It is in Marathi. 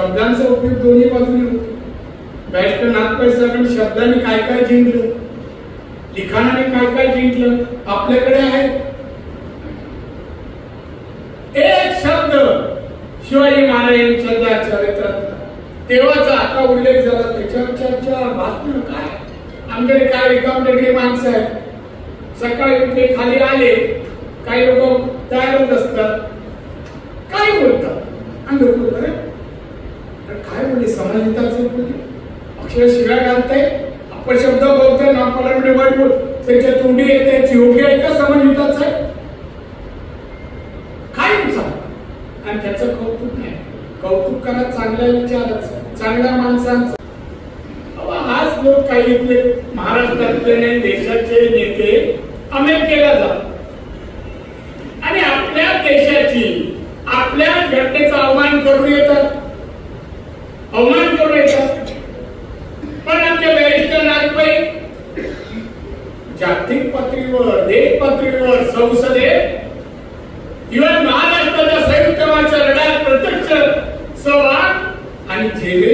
शब्दांचा उपयोग दोन्ही बाजूने होतो. बॅरिस्टर नागपाल साहेबांनी शब्दाने काय काय जिंकलं? लिखाणाने काय काय जिंकलं? आपल्याकडे आहे. एक शब्द शिवाजी महाराजांच्या चरित्रातला. तेव्हाचा आता उल्लेख झाला. त्याच्यावर चर्चा बातमी काय? आमच्याकडे काय रिकाम रिकामटेकडे माणसं आहेत? सकाळी उठले खाली आले. काही लोक तयारच असतात. काय बोलतात. आणि लोक तर काय बोलले समाजहिताचं म्हणजे? अक्षर शिव्या घालताय? अपशब्द बोलताय नापाला म्हणजे वाईट बोल. त्याच्या तोंडी येते याची योग्य आहे का समाजहिताचं आहे? काय विचार आणि त्याचं कौतुक नाही. कौतुक करा चांगल्या विचाराचं चांगल्या माणसांचं. आज लोक काही इथले? महाराष्ट्रातले नाही, देशाचे नेते अमेरिकेला जातात. आणि आपल्या देशाची आपल्या घटनेचा अवमान करून येतात. जागतिक पातळीवर देश पातळीवर संसदेत इव्हन महाराष्ट्राच्या संयुक्त लढ्यात प्रत्यक्ष सहभाग आणि जेवे